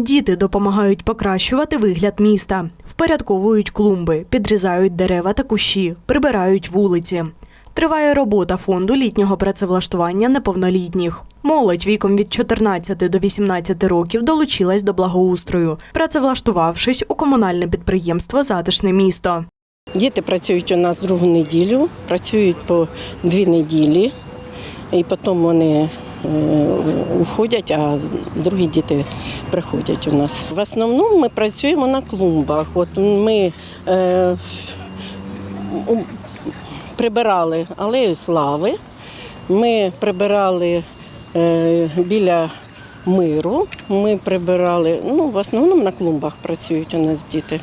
Діти допомагають покращувати вигляд міста, впорядковують клумби, підрізають дерева та кущі, прибирають вулиці. Триває робота фонду літнього працевлаштування неповнолітніх. Молодь віком від 14 до 18 років долучилась до благоустрою, працевлаштувавшись у комунальне підприємство Затишне місто. Діти працюють у нас другу неділю, працюють по дві неділі, і потім вони е, уходять, а другі діти приходять у нас. В основному ми працюємо на клумбах. От ми е, прибирали алею слави, ми прибирали е, біля миру, ми прибирали, ну, в основному на клумбах працюють у нас діти.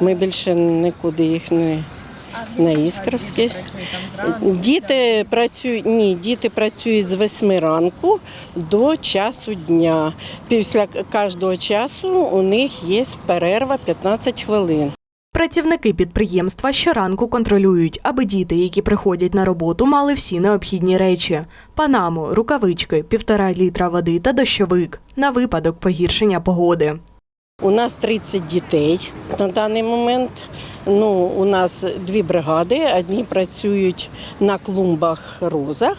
Ми більше нікуди їх не на Іскровській. Діти працюють ні, діти працюють з 8 ранку до часу дня. Після кожного часу у них є перерва 15 хвилин. Працівники підприємства щоранку контролюють, аби діти, які приходять на роботу, мали всі необхідні речі: панаму, рукавички, півтора літра води та дощовик на випадок погіршення погоди. У нас 30 дітей на даний момент. Ну, у нас дві бригади. Одні працюють на клумбах розах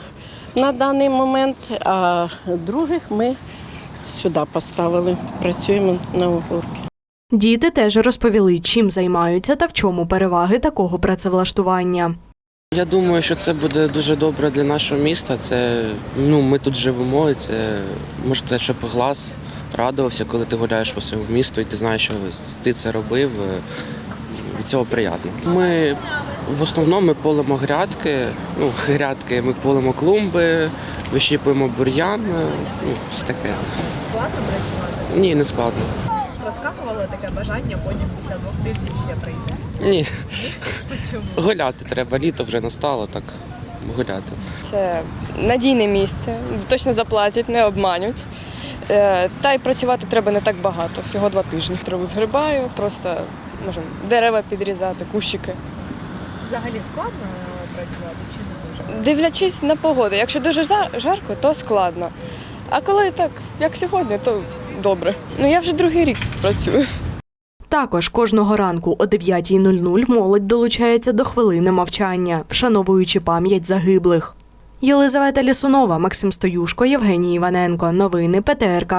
на даний момент, а других ми сюди поставили. Працюємо на огорки. Діти теж розповіли, чим займаються та в чому переваги такого працевлаштування. Я думаю, що це буде дуже добре для нашого міста. Це ну ми тут живемо, і це може те, щоб глаз радувався, коли ти гуляєш по своєму місту, і ти знаєш, що ти це робив. Від цього приємно. Ми в основному ми полимо грядки. Ну, грядки, ми полимо клумби, вищіпуємо бур'ян. е, Ну, все таке. Складно працювати? Ні, не складно. Розкакувало таке бажання, потім після двох тижнів ще прийде. Ні, Чому? гуляти треба. Літо вже настало, так гуляти. Це надійне місце, точно заплатять, не обманють. Е, Та й працювати треба не так багато, всього два тижні. Траву згрибаю, просто можемо дерева підрізати, кущики. Взагалі складно працювати чи не дуже? Дивлячись на погоду, якщо дуже за- жарко, то складно. А коли так, як сьогодні, то добре. Ну я вже другий рік працюю. Також кожного ранку о 9.00 молодь долучається до хвилини мовчання, вшановуючи пам'ять загиблих. Єлизавета Лісунова, Максим Стоюшко, Євгеній Іваненко. Новини ПТРК.